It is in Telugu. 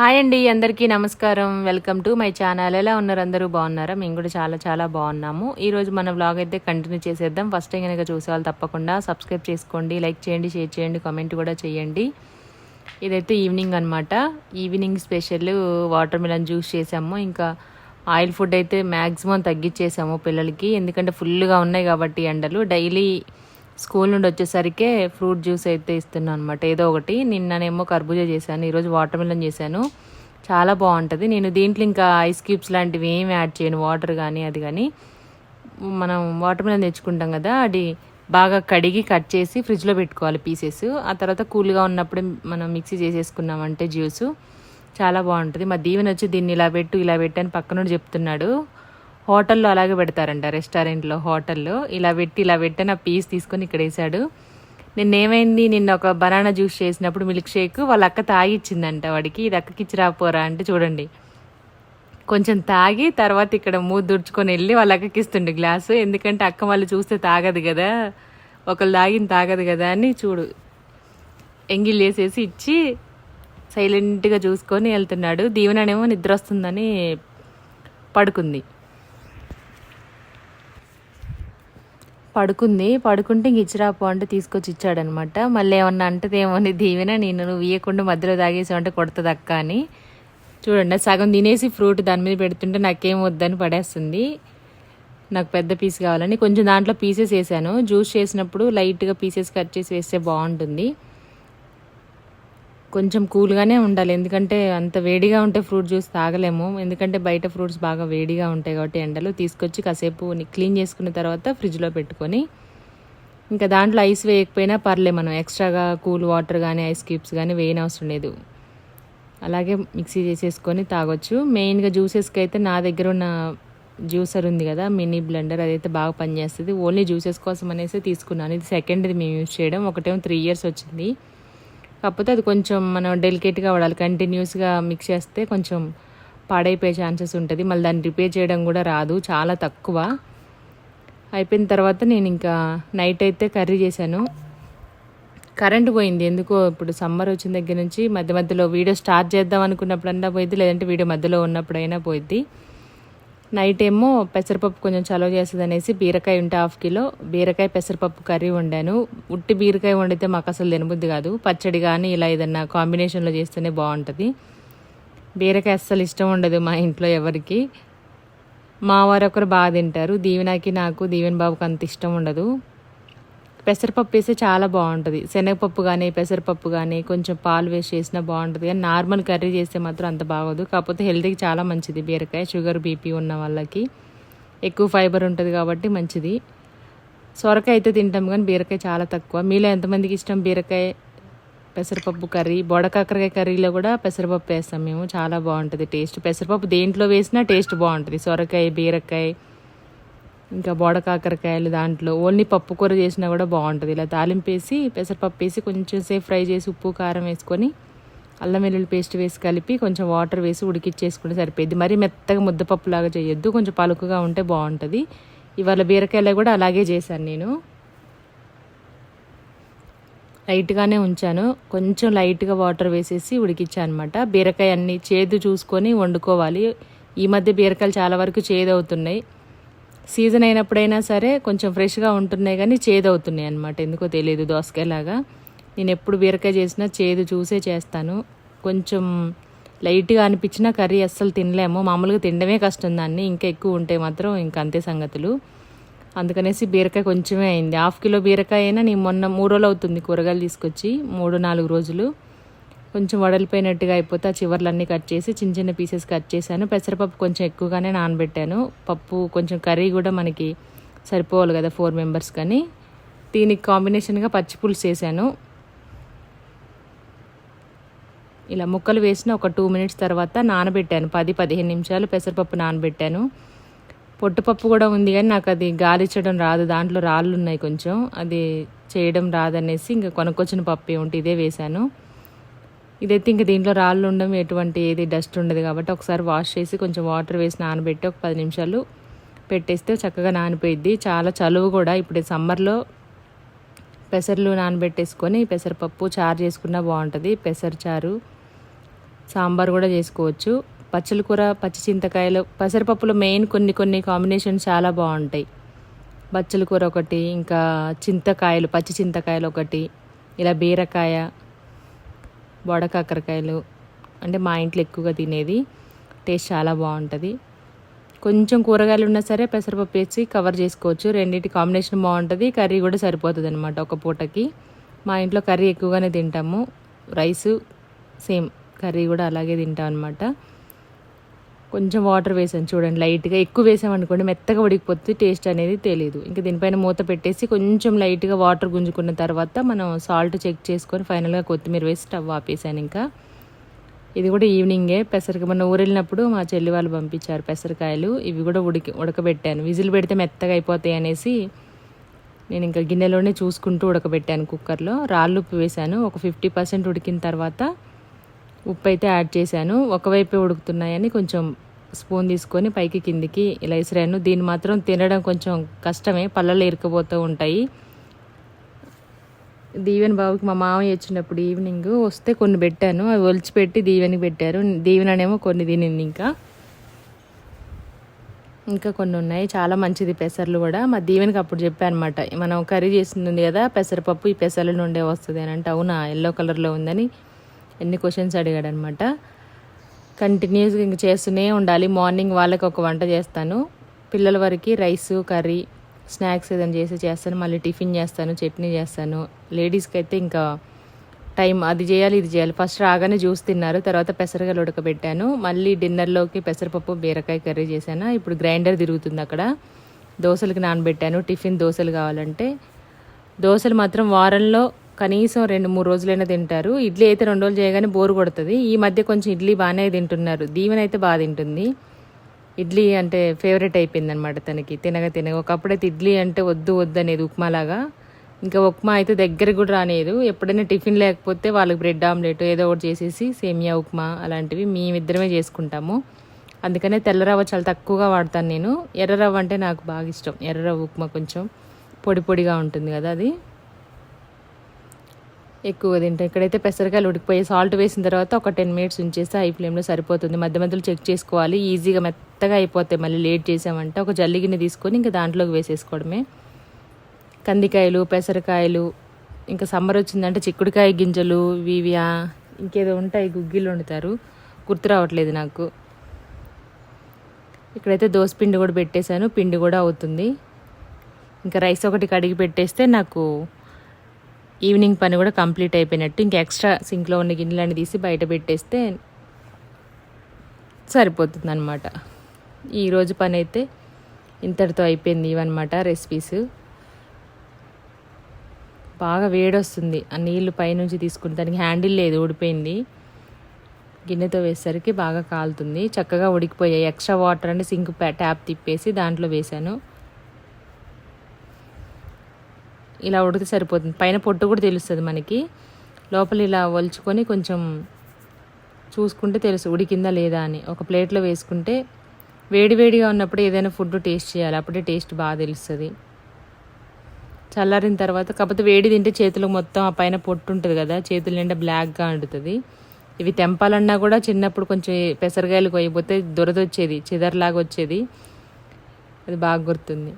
హాయ్ అండి అందరికీ నమస్కారం. Welcome to my channel. ఎలా ఉన్నారు అందరూ? బాగున్నారా? మేము కూడా చాలా చాలా బాగున్నాము. ఈరోజు మన వ్లాగ్ అయితే కంటిన్యూ చేసేద్దాం. ఫస్ట్ టైం కనుక చూసేవాళ్ళు తప్పకుండా సబ్స్క్రైబ్ చేసుకోండి లైక్ చేయండి షేర్ చేయండి కామెంట్ కూడా చేయండి. ఇదైతే ఈవినింగ్ అనమాట evening special watermelon juice చేసాము. ఇంకా ఆయిల్ ఫుడ్ అయితే మ్యాక్సిమం తగ్గించేసాము పిల్లలకి. ఎందుకంటే ఫుల్గా ఉన్నాయి కాబట్టి ఎండలు. డైలీ స్కూల్ నుండి వచ్చేసరికి ఫ్రూట్ జ్యూస్ అయితే ఇస్తున్నాను అనమాట ఏదో ఒకటి. నిన్ననేమో కర్బూజా చేశాను. ఈరోజు వాటర్ మిలన్ చేశాను. చాలా బాగుంటుంది. నేను దీంట్లో ఇంకా ఐస్ క్యూబ్స్ లాంటివి ఏమి యాడ్ చేయను. వాటర్ కానీ అది కానీ మనం వాటర్ మిలన్ తెచ్చుకుంటాం కదా అది బాగా కడిగి కట్ చేసి ఫ్రిడ్జ్లో పెట్టుకోవాలి పీసెస్. ఆ తర్వాత కూల్గా ఉన్నప్పుడు మనం మిక్సీ చేసేసుకున్నామంటే జ్యూస్. చాలా బాగుంటుంది. మా దీవెన వచ్చి దీన్ని ఇలా పెట్టు ఇలా పెట్టు అని పక్కనుండి చెప్తున్నాడు. హోటల్లో అలాగే పెడతారంట రెస్టారెంట్లో హోటల్లో. ఇలా పెట్టి ఇలా పెట్టి నా పీస్ తీసుకొని ఇక్కడ వేసాడు నిన్న ఏమైంది నిన్న ఒక బనానా జ్యూస్ చేసినప్పుడు మిల్క్ షేక్ వాళ్ళ అక్క తాగిచ్చిందంట వాడికి. ఇది అక్కకి ఇచ్చి రాపోరా అంటే చూడండి. కొంచెం తాగి తర్వాత ఇక్కడ మూత దుడుచుకొని వెళ్ళి వాళ్ళ అక్కకి ఇస్తుండే గ్లాసు. ఎందుకంటే అక్క వాళ్ళు చూస్తే తాగదు కదా. ఒకళ్ళు తాగిన తాగదు కదా అని చూడు. ఎంగిల్ వేసేసి ఇచ్చి సైలెంట్గా చూసుకొని వెళ్తున్నాడు. దీవెననేమో నిద్ర వస్తుందని పడుకుంది. పడుకుంది. పడుకుంటే ఇంక ఇచ్చిరాపో అంటే తీసుకొచ్చి ఇచ్చాడనమాట. మళ్ళీ ఏమన్నా అంటదేమో అని దీవెన నేను నువ్వు ఇయ్యకుండా మధ్యలో తాగేసి అంటే కొడుతుంది అక్క అని. చూడండి సగం తినేసి ఫ్రూట్ దాని మీద పెడుతుంటే నాకేం వద్దని పడేస్తుంది. నాకు పెద్ద పీస్ కావాలని కొంచెం దాంట్లో పీసెస్ వేసాను. జ్యూస్ చేసినప్పుడు లైట్గా పీసెస్ కట్ చేసి వేస్తే బాగుంటుంది. కొంచెం కూల్గానే ఉండాలి. ఎందుకంటే అంత వేడిగా ఉంటే ఫ్రూట్ జ్యూస్ తాగలేము. ఎందుకంటే బయట ఫ్రూట్స్ బాగా వేడిగా ఉంటాయి కాబట్టి ఎండలు. తీసుకొచ్చి కాసేపు క్లీన్ చేసుకున్న తర్వాత ఫ్రిడ్జ్లో పెట్టుకొని ఇంకా దాంట్లో ఐస్ వేయకపోయినా పర్లే మనం ఎక్స్ట్రాగా కూల్ వాటర్ కానీ ఐస్ క్యూబ్స్ కానీ వేయనవసరం లేదు. అలాగే మిక్సీ చేసేసుకొని తాగొచ్చు. మెయిన్గా జ్యూసెస్కి అయితే నా దగ్గర ఉన్న జ్యూసర్ ఉంది కదా మినీ బ్లెండర్ అదైతే బాగా పనిచేస్తుంది. ఓన్లీ జ్యూసెస్ కోసం అనేసి తీసుకున్నాను. ఇది సెకండ్ది మేము యూజ్ చేయడం. ఒకటేమో త్రీ ఇయర్స్ వచ్చింది. కాకపోతే అది కొంచెం మనం డెలికేట్గా వాడాలి. కంటిన్యూస్గా మిక్స్ చేస్తే కొంచెం పాడైపోయే ఛాన్సెస్ ఉంటుంది. మళ్ళీ దాన్ని రిపేర్ చేయడం కూడా రాదు. చాలా తక్కువ. అయిపోయిన తర్వాత నేను ఇంకా నైట్ అయితే కర్రీ చేశాను. కరెంట్ పోయింది. ఎందుకో ఇప్పుడు సమ్మర్ వచ్చిన దగ్గర నుంచి మధ్య మధ్యలో వీడియో స్టార్ట్ చేద్దాం అనుకున్నప్పుడన్నా పోయింది లేదంటే వీడియో మధ్యలో ఉన్నప్పుడైనా పోయింది నైట్ ఏమో పెసరపప్పు కొంచెం చలవ చేస్తుంది అనేసి బీరకాయ ఉంటే హాఫ్ కిలో బీరకాయ పెసరపప్పు కర్రీ వండాను. ఉట్టి బీరకాయ వండితే మాకు అసలు తినబుద్ది కాదు. పచ్చడి కానీ ఇలా ఏదన్నా కాంబినేషన్లో చేస్తేనే బాగుంటుంది. బీరకాయ అస్సలు ఇష్టం ఉండదు మా ఇంట్లో ఎవరికి. మా వారు ఒకరు బాగా తింటారు. దీవెనకి నాకు దీవెన్ బాబుకి అంత ఇష్టం ఉండదు. పెసరపప్పు వేస్తే చాలా బాగుంటుంది. శనగపప్పు కానీ పెసరపప్పు కానీ కొంచెం పాలు వేసి చేసినా బాగుంటుంది. కానీ నార్మల్ కర్రీ చేస్తే మాత్రం అంత బాగోదు. కాకపోతే హెల్త్కి చాలా మంచిది బీరకాయ. షుగర్ బీపీ ఉన్న వాళ్ళకి ఎక్కువ ఫైబర్ ఉంటుంది కాబట్టి మంచిది. సొరకాయ అయితే తింటాం కానీ బీరకాయ చాలా తక్కువ. మీలో ఎంతమందికి ఇష్టం బీరకాయ పెసరపప్పు కర్రీ? బొడకాకరకాయ కర్రీలో కూడా పెసరపప్పు వేస్తాం మేము. చాలా బాగుంటుంది టేస్ట్. పెసరపప్పు దేంట్లో వేసినా టేస్ట్ బాగుంటుంది. సొరకాయ బీరకాయ ఇంకా బోడ కాకరకాయలు దాంట్లో ఓన్లీ పప్పు కూర చేసినా కూడా బాగుంటుంది. ఇలా తాలింపు వేసి పెసరపప్పు వేసి కొంచెం సేపు ఫ్రై చేసి ఉప్పు కారం వేసుకొని అల్లం వెల్లుల్లి పేస్ట్ వేసి కలిపి కొంచెం వాటర్ వేసి ఉడికిచ్చేసుకుంటే సరిపోద్ది మరీ మెత్తగా ముద్దపప్పులాగా చేయొద్దు. కొంచెం పలుకుగా ఉంటే బాగుంటుంది. ఇవాళ బీరకాయలు కూడా అలాగే చేశాను నేను. లైట్గానే ఉంచాను. కొంచెం లైట్గా వాటర్ వేసేసి ఉడికిచ్చాను అనమాట బీరకాయ అన్ని చేదు చూసుకొని వండుకోవాలి. ఈ మధ్య బీరకాయలు చాలా వరకు చేదు అవుతున్నాయి సీజన్ అయినప్పుడైనా సరే కొంచెం ఫ్రెష్గా ఉంటున్నాయి కానీ చేదు అవుతున్నాయి అనమాట ఎందుకో తెలియదు దోసకాయలాగా. నేను ఎప్పుడు బీరకాయ చేసినా చేదు చూసే చేస్తాను. కొంచెం లైట్గా అనిపించిన కర్రీ అస్సలు తినలేము. మామూలుగా తినడమే కష్టం దాన్ని. ఇంకా ఎక్కువ ఉంటే మాత్రం ఇంకా అంతే సంగతులు. అందుకనేసి బీరకాయ కొంచెమే అయింది. హాఫ్ కిలో బీరకాయ అయినా నేను మొన్న మూడు రోజులు అవుతుంది కూరగాయలు తీసుకొచ్చి. మూడు నాలుగు రోజులు. కొంచెం వడలిపోయినట్టుగా అయిపోతే ఆ చివర్లన్నీ కట్ చేసి చిన్న చిన్న పీసెస్ కట్ చేశాను. పెసరపప్పు కొంచెం ఎక్కువగానే నానబెట్టాను. పప్పు కొంచెం కర్రీ కూడా మనకి సరిపోవాలి కదా ఫోర్ మెంబర్స్ కానీ. దీనికి కాంబినేషన్గా పచ్చి పులుసు చేశాను ఇలా ముక్కలు వేసిన ఒక టూ మినిట్స్ తర్వాత నానబెట్టాను. పది పదిహేను నిమిషాలు పెసరపప్పు నానబెట్టాను. పొట్టుపప్పు కూడా ఉంది కానీ నాకు అది గాలిచ్చడం రాదు. దాంట్లో రాళ్ళు ఉన్నాయి కొంచెం. అది చేయడం రాదనేసి ఇంకా కొనుక్కొచ్చిన పప్పు ఏమిటి ఇదే వేశాను. ఇదైతే ఇంక దీంట్లో రాళ్ళు ఉండడం ఎటువంటి ఏది డస్ట్ ఉండదు కాబట్టి ఒకసారి వాష్ చేసి కొంచెం వాటర్ వేసి నానబెట్టి ఒక పది నిమిషాలు పెట్టేస్తే చక్కగా నానిపోయిద్ది. చాలా చలువు కూడా. ఇప్పుడు సమ్మర్లో పెసర్లు నానబెట్టేసుకొని పెసరపప్పు చారు చేసుకున్నా బాగుంటుంది. పెసర చారు సాంబార్ కూడా చేసుకోవచ్చు. పచ్చల కూర పచ్చి చింతకాయలు పెసరపప్పులో మెయిన్ కొన్ని కొన్ని కాంబినేషన్స్ చాలా బాగుంటాయి. బచ్చల కూర ఒకటి ఇంకా చింతకాయలు పచ్చి చింతకాయలు ఒకటి ఇలా బీరకాయ బొడకాకరకాయలు అంటే మా ఇంట్లో ఎక్కువగా తినేది. టేస్ట్ చాలా బాగుంటుంది. కొంచెం కూరగాయలు ఉన్నా సరే పెసరపప్పు వేసి కవర్ చేసుకోవచ్చు. రెండింటి కాంబినేషన్ బాగుంటుంది. కర్రీ కూడా సరిపోతుంది అనమాట ఒక పూటకి. మా ఇంట్లో కర్రీ ఎక్కువగానే తింటాము. రైసు సేమ్ కర్రీ కూడా అలాగే తింటాం అనమాట కొంచెం వాటర్ వేసాను చూడండి లైట్గా. ఎక్కువ వేసామనుకోండి మెత్తగా ఉడికిపోతే టేస్ట్ అనేది తెలియదు ఇంకా దీనిపైన మూత పెట్టేసి కొంచెం లైట్గా వాటర్ గుంజుకున్న తర్వాత మనం సాల్ట్ చెక్ చేసుకొని ఫైనల్గా కొత్తిమీర వేసి స్టవ్ ఆపేసాను ఇంకా. ఇది కూడా ఈవినింగే పెసరక మొన్న ఊరెళ్ళినప్పుడు మా చెల్లి వాళ్ళు పంపించారు పెసరకాయలు. ఇవి కూడా ఉడికి ఉడకబెట్టాను. విజిల్ పెడితే మెత్తగా అయిపోతాయి అనేసి నేను ఇంకా గిన్నెలోనే చూసుకుంటూ ఉడకబెట్టాను కుక్కర్లో. రాళ్ళు ఉప్పు వేశాను ఒక ఫిఫ్టీ పర్సెంట్ ఉడికిన తర్వాత ఉప్పు అయితే యాడ్ చేశాను. ఒకవైపే ఉడుకుతున్నాయని కొంచెం స్పూన్ తీసుకొని పైకి కిందికి ఇలా ఇసిరాను. దీన్ని మాత్రం తినడం కొంచెం కష్టమే. పళ్ళలో ఇరుకుపోతూ ఉంటాయి. దీవెన్ బాబుకి మా మామయ్య వచ్చినప్పుడు ఈవినింగ్ వస్తే కొన్ని పెట్టాను. అవి ఒలిచిపెట్టి దీవెనికి పెట్టారు. దీవెననేమో కొన్ని తినింది ఇంకా. ఇంకా కొన్ని ఉన్నాయి. చాలా మంచిది పెసర్లు కూడా. మా దీవెనికి అప్పుడు చెప్పాను అనమాట మనం కర్రీ చేసింది కదా పెసరపప్పు ఈ పెసర్ల నుండే వస్తుంది అని అంటే అవునా? ఎల్లో కలర్లో ఉందని. ఎన్ని క్వశ్చన్స్ అడిగాడు అనమాట కంటిన్యూస్గా ఇంక చేస్తూనే ఉండాలి. మార్నింగ్ వాళ్ళకి ఒక వంట చేస్తాను. పిల్లల వరకు రైస్ కర్రీ స్నాక్స్ ఏదైనా చేసి చేస్తాను. మళ్ళీ టిఫిన్ చేస్తాను చట్నీ చేస్తాను. లేడీస్కి అయితే ఇంకా టైం అది చేయాలి ఇది చేయాలి. ఫస్ట్ రాగానే జ్యూస్ తిన్నారు. తర్వాత పెసరగలు ఉడకబెట్టాను. మళ్ళీ డిన్నర్లోకి పెసరపప్పు బీరకాయ కర్రీ చేశాను. ఇప్పుడు గ్రైండర్ తిరుగుతుంది అక్కడ. దోశలకి నానబెట్టాను. టిఫిన్ దోశలు కావాలంటే. దోశలు మాత్రం వారంలో కనీసం రెండు మూడు రోజులైనా తింటారు. ఇడ్లీ అయితే రెండు రోజులు చేయగానే బోరు కొడుతుంది. ఈ మధ్య కొంచెం ఇడ్లీ బాగానే తింటున్నారు. దీవెన అయితే బాగా తింటుంది. ఇడ్లీ అంటే ఫేవరెట్ అయిపోయింది అనమాట తనకి. తినగా తినగ. ఒకప్పుడైతే ఇడ్లీ అంటే వద్దు వద్దు అనేది ఉప్మాలాగా. ఇంకా ఉప్మా అయితే దగ్గర కూడా రానేదు. ఎప్పుడైనా టిఫిన్ లేకపోతే వాళ్ళకి బ్రెడ్ ఆమ్లెట్ ఏదో ఒకటి చేసేసి సేమియా ఉప్మా అలాంటివి మేమిద్దరమే చేసుకుంటాము. అందుకనే తెల్ల రవ్వ చాలా తక్కువగా వాడతాను నేను. ఎర్ర రవ్వ అంటే నాకు బాగా ఇష్టం. ఎర్ర రవ్వ ఉప్మా కొంచెం పొడి పొడిగా ఉంటుంది కదా అది. ఎక్కువ తింటాం. ఇక్కడైతే పెసరకాయలు ఉడికిపోయి సాల్ట్ వేసిన తర్వాత ఒక టెన్ మినిట్స్ ఉంచేస్తే హై ఫ్లేమ్లో సరిపోతుంది. మధ్య మధ్యలో చెక్ చేసుకోవాలి. ఈజీగా మెత్తగా అయిపోతాయి మళ్ళీ లేట్ చేసామంటే ఒక జల్లి గిన్నె తీసుకొని ఇంకా దాంట్లోకి వేసేసుకోవడమే. కందికాయలు పెసరకాయలు ఇంకా సమ్మర్ వచ్చిందంటే చిక్కుడుకాయ గింజలు వివియా ఇంకేదో ఉంటాయి గుగ్గిలు వండుతారు. గుర్తు రావట్లేదు నాకు. ఇక్కడైతే దోశ పిండి కూడా పెట్టేశాను. పిండి కూడా అవుతుంది. ఇంకా రైస్ ఒకటి కడిగి పెట్టేస్తే నాకు ఈవినింగ్ పని కూడా కంప్లీట్ అయిపోయినట్టు ఇంకా ఎక్స్ట్రా సింక్లో ఉన్న గిన్నెలన్నీ తీసి బయట పెట్టేస్తే సరిపోతుంది అనమాట ఈరోజు పని అయితే ఇంతటితో అయిపోయింది ఇవన్నమాట రెసిపీస్ బాగా వేడొస్తుంది. ఆ నీళ్ళు పైనుంచి తీసుకుని దానికి హ్యాండిల్ లేదు ఊడిపోయింది. గిన్నెతో వేసేసరికి బాగా కాలుతుంది. చక్కగా ఉడికిపోయాయి. ఎక్స్ట్రా వాటర్ అని సింక్ ట్యాప్ తిప్పేసి దాంట్లో వేశాను. ఇలా ఉడికితే సరిపోతుంది. పైన పొట్టు కూడా తెలుస్తుంది మనకి. లోపల ఇలా వలుచుకొని కొంచెం చూసుకుంటే తెలుసు ఉడికిందా లేదా అని. ఒక ప్లేట్లో వేసుకుంటే వేడివేడిగా ఉన్నప్పుడు ఏదైనా ఫుడ్ టేస్ట్ చేయాలి. అప్పుడే టేస్ట్ బాగా తెలుస్తుంది. చల్లారిన తర్వాత కాకపోతే వేడి తింటే చేతులు మొత్తం ఆ పైన పొట్టు ఉంటుంది కదా చేతుల నిండా బ్లాక్గా అంటుతుంది. ఇవి తెంపాలన్నా కూడా చిన్నప్పుడు కొంచెం పెసరగాయలు పోయిపోతే దురద వచ్చేది చిదర్లాగా వచ్చేది. అది బాగా గుర్తుంది.